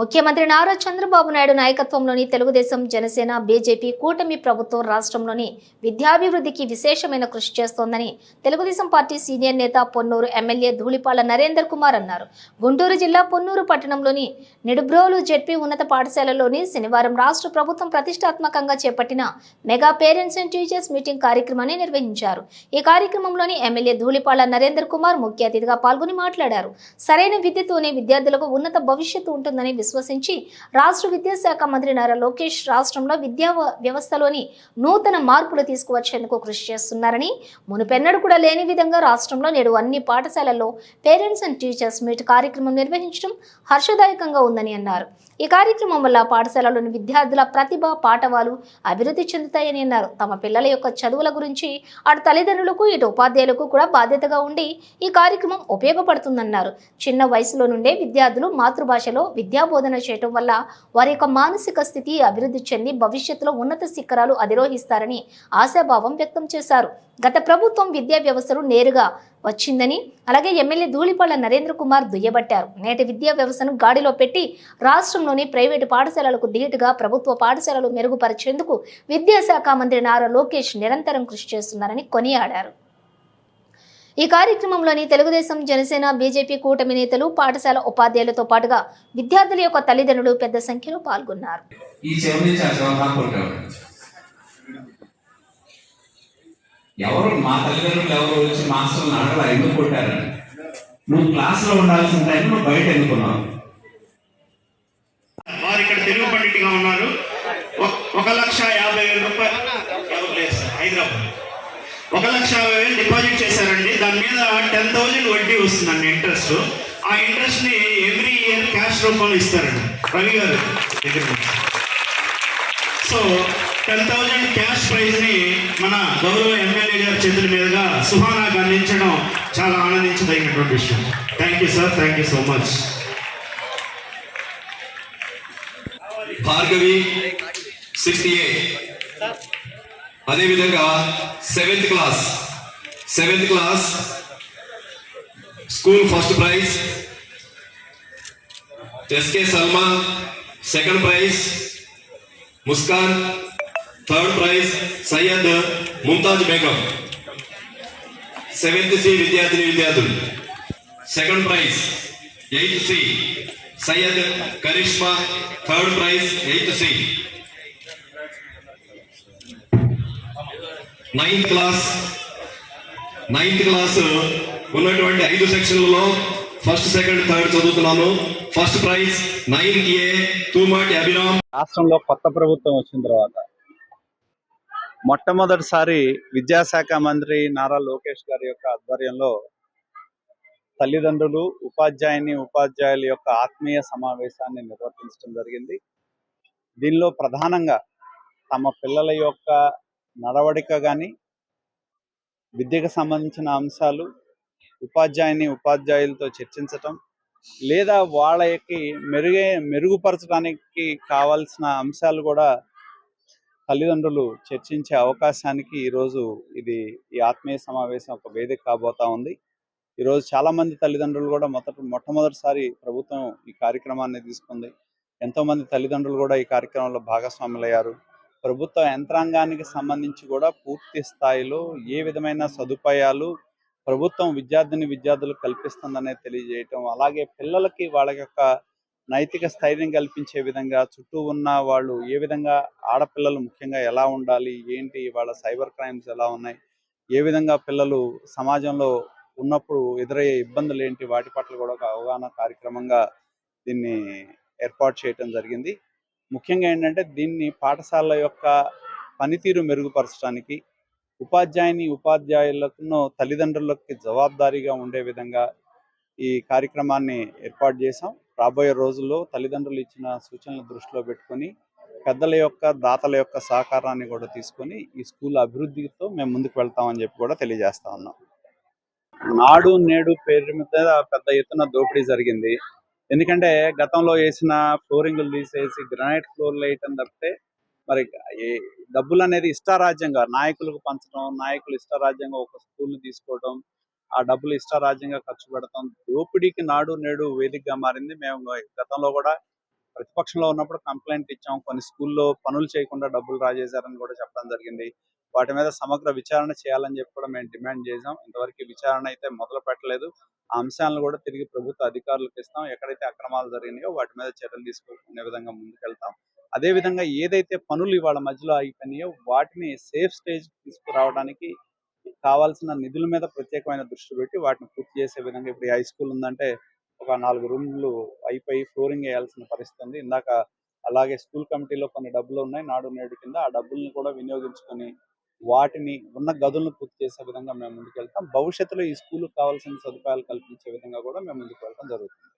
ముఖ్యమంత్రి నారా చంద్రబాబు నాయుడు నాయకత్వంలోని తెలుగుదేశం జనసేన బీజేపీ కూటమి ప్రభుత్వం రాష్ట్రంలోని విద్యాభివృద్ధికి విశేషమైన కృషి చేస్తోందని తెలుగుదేశం పార్టీ సీనియర్ నేత పొన్నూరు ఎమ్మెల్యే ధూళిపాల నరేందర్ కుమార్ అన్నారు. గుంటూరు జిల్లా పొన్నూరు పట్టణంలోని నిడుబ్రోలు జెడ్పీ ఉన్నత పాఠశాలలోని శనివారం రాష్ట్ర ప్రభుత్వం ప్రతిష్టాత్మకంగా చేపట్టిన mega parents and teachers meeting కార్యక్రమాన్ని నిర్వహించారు. ఈ కార్యక్రమంలోని ఎమ్మెల్యే ధూళిపాల నరేందర్ కుమార్ ముఖ్య అతిథిగా పాల్గొని మాట్లాడారు. సరైన విద్యతోనే విద్యార్థులకు ఉన్నత భవిష్యత్తు ఉంటుందని విశ్వసించి రాష్ట్ర విద్యాశాఖ మంత్రి నారా లోకేష్ రాష్ట్రంలో విద్యా వ్యవస్థలోని నూతన మార్పులు తీసుకువచ్చేందుకు కృషి చేస్తున్నారని మునుపెన్నడు కూడా లేని విధంగా రాష్ట్రంలో నేడు అన్ని పాఠశాలల్లో పేరెంట్స్ అండ్ టీచర్స్ మీట్ కార్యక్రమం నిర్వహించడం హర్షదాయకంగా ఉందని అన్నారు. ఈ కార్యక్రమం వల్ల పాఠశాలలోని విద్యార్థుల ప్రతిభ పాఠవాలు అభివృద్ధి చెందుతాయని అన్నారు. తమ పిల్లల యొక్క చదువుల గురించి అటు తల్లిదండ్రులకు ఇటు ఉపాధ్యాయులకు కూడా బాధ్యతగా ఉండి ఈ కార్యక్రమం ఉపయోగపడుతుందన్నారు. చిన్న వయసులో నుండే విద్యార్థులు మాతృభాషలో విద్యాబోధన చేయటం వల్ల వారి యొక్క మానసిక స్థితి అభివృద్ధి చెంది భవిష్యత్తులో ఉన్నత శిఖరాలు అధిరోహిస్తారని ఆశాభావం వ్యక్తం చేశారు. గత ప్రభుత్వం విద్యా వ్యవస్థను నేరుగా వచ్చిందని అలాగే ఎమ్మెల్యే ధూళిపాళ్ళ నరేంద్ర కుమార్ దుయ్యబట్టారు. నేటి విద్యా వ్యవస్థను గాడిలో పెట్టి రాష్ట్రంలోని ప్రైవేటు పాఠశాలలకు ధీటుగా ప్రభుత్వ పాఠశాలలు మెరుగుపరిచేందుకు విద్యాశాఖ మంత్రి నారా లోకేష్ నిరంతరం కృషి చేస్తున్నారని కొనియాడారు. ఈ కార్యక్రమంలోని తెలుగుదేశం జనసేన బీజేపీ కూటమి నేతలు పాఠశాల ఉపాధ్యాయులతో పాటుగా విద్యార్థుల యొక్క తల్లిదండ్రులు పెద్ద సంఖ్యలో పాల్గొన్నారు. ఎవరు మా తల్లిదండ్రులు ఎవరు వచ్చి మాస్టర్ని అడగలా ఎందుకు కొట్టారని నువ్వు క్లాస్లో ఉండాల్సిన టైం నువ్వు బయట ఎందుకున్నావు? వారు ఇక్కడ తెలుగు పండిట్గా ఉన్నారు. ఒక- లక్ష యాభై వేల రూపాయలు హైదరాబాద్. ఒక లక్ష యాభై వేలు డిపాజిట్ చేశారండి. దాని మీద టెన్ థౌజండ్ వడ్డీ వస్తుందండి ఇంట్రెస్ట్. ఆ ఇంట్రెస్ట్ని ఎవ్రీ ఇయర్ క్యాష్ రూపంలో ఇస్తారండి. రవి గారు దగ్గర సో టెన్ థౌజండ్ క్యాష్ ప్రైజ్ని మన గౌరవ ఎమ్మెల్యే గారి చేతుల మీదుగా సుహానాకు అందించడం చాలా ఆనందించదగినటువంటి విషయం. Thank you sir thank you so much Bhargavi sixty eight అదేవిధంగా seventh class seventh class school first prize SK Salma second prize Muskan third prize Syed Mumtaz Begum seventh C విద్యార్థిని విద్యార్థులు second prize eighth C Syed Karishma third prize eighth C ninth class ninth class ఉన్నటువంటి ఐదు సెక్షన్లలో first second third చదువుతున్నాను. First prize ninth A Tumati Abhiram రాష్ట్రంలో కొత్త ప్రభుత్వం వచ్చిన తర్వాత మొట్టమొదటిసారి విద్యాశాఖ మంత్రి నారా లోకేష్ గారి యొక్క ఆధ్వర్యంలో తల్లిదండ్రులు ఉపాధ్యాయుని ఉపాధ్యాయుల యొక్క ఆత్మీయ సమావేశాన్ని నిర్వర్తించడం జరిగింది. దీనిలో ప్రధానంగా తమ పిల్లల యొక్క నడవడిక కానీ విద్యకు సంబంధించిన అంశాలు ఉపాధ్యాయుని ఉపాధ్యాయులతో చర్చించటం లేదా వాళ్ళకి మెరుగే మెరుగుపరచడానికి కావాల్సిన అంశాలు కూడా తల్లిదండ్రులు చర్చించే అవకాశానికి ఈరోజు ఇది ఈ ఆత్మీయ సమావేశం ఒక వేదిక కాబోతా ఉంది. ఈరోజు చాలా మంది తల్లిదండ్రులు కూడా మొదట మొట్టమొదటిసారి ప్రభుత్వం ఈ కార్యక్రమాన్ని తీసుకుంది. ఎంతో మంది తల్లిదండ్రులు కూడా ఈ కార్యక్రమంలో భాగస్వాములయ్యారు. ప్రభుత్వ యంత్రాంగానికి సంబంధించి కూడా పూర్తి స్థాయిలో ఏ విధమైన సదుపాయాలు ప్రభుత్వం విద్యార్థిని విద్యార్థులకు కల్పిస్తుందనే తెలియజేయటం అలాగే పిల్లలకి వాళ్ళ యొక్క నైతిక స్థైర్యం కల్పించే విధంగా చుట్టూ ఉన్న వాళ్ళు ఏ విధంగా ఆడపిల్లలు ముఖ్యంగా ఎలా ఉండాలి ఏంటి వాళ్ళ సైబర్ క్రైమ్స్ ఎలా ఉన్నాయి ఏ విధంగా పిల్లలు సమాజంలో ఉన్నప్పుడు ఎదురయ్యే ఇబ్బందులు ఏంటి వాటి పట్ల కూడా ఒక అవగాహన కార్యక్రమంగా దీన్ని ఏర్పాటు చేయటం జరిగింది. ముఖ్యంగా ఏంటంటే దీన్ని పాఠశాల యొక్క పనితీరు మెరుగుపరచడానికి ఉపాధ్యాయుని ఉపాధ్యాయులకు తల్లిదండ్రులకి జవాబుదారీగా ఉండే విధంగా ఈ కార్యక్రమాన్ని ఏర్పాటు చేశాం. రాబోయే రోజుల్లో తల్లిదండ్రులు ఇచ్చిన సూచనలు దృష్టిలో పెట్టుకొని పెద్దల యొక్క దాతల యొక్క సహకారాన్ని కూడా తీసుకొని ఈ స్కూల్ అభివృద్ధితో మేము ముందుకు వెళ్తామని చెప్పి కూడా తెలియజేస్తా ఉన్నాం. నాడు నేడు పేరు మీద పెద్ద ఎత్తున దోపిడీ జరిగింది. ఎందుకంటే గతంలో వేసిన ఫ్లోరింగ్లు తీసేసి గ్రానైట్ ఫ్లోర్లు వేయటం తప్పితే మరి డబ్బులు అనేది ఇష్టారాజ్యంగా నాయకులకు పంచడం నాయకులు ఇష్టారాజ్యంగా ఒక స్కూల్ తీసుకోవడం ఆ డబ్బులు ఇష్టారాజ్యంగా ఖర్చు పెడతాం. దోపిడీకి నాడు నేడు వేదికగా మారింది. మేము గతంలో కూడా ప్రతిపక్షంలో ఉన్నప్పుడు కంప్లైంట్ ఇచ్చాం. కొన్ని స్కూల్లో పనులు చేయకుండా డబ్బులు రాజేశారని కూడా చెప్పడం జరిగింది. వాటి మీద సమగ్ర విచారణ చేయాలని చెప్పి కూడా మేము డిమాండ్ చేసాం ఇంతవరకు విచారణ అయితే మొదలు పెట్టలేదు. ఆ అంశాలను కూడా తిరిగి ప్రభుత్వ అధికారులకు ఇస్తాం. ఎక్కడైతే అక్రమాలు జరిగినాయో వాటి మీద చర్యలు తీసుకునే విధంగా ముందుకెళ్తాం. అదే విధంగా ఏదైతే పనులు ఇవాళ మధ్యలో అయిపోయినాయో వాటిని సేఫ్ స్టేజ్ తీసుకురావడానికి కావాల్సిన నిధుల మీద ప్రత్యేకమైన దృష్టి పెట్టి వాటిని పూర్తి చేసే విధంగా ఇప్పుడు హై స్కూల్ ఉందంటే ఒక నాలుగు రూమ్లు అయిపోయి ఫ్లోరింగ్ వేయాల్సిన పరిస్థితి ఉంది. ఇందాక అలాగే స్కూల్ కమిటీలో కొన్ని డబ్బులు ఉన్నాయి. నాడు నేడు కింద ఆ డబ్బుల్ని కూడా వినియోగించుకొని వాటిని ఉన్న గదులను పూర్తి చేసే విధంగా మేము ముందుకు వెళ్తాం భవిష్యత్తులో ఈ స్కూల్ కావాల్సిన సదుపాయాలు కల్పించే విధంగా కూడా మేము ముందుకు వెళ్ళడం జరుగుతుంది.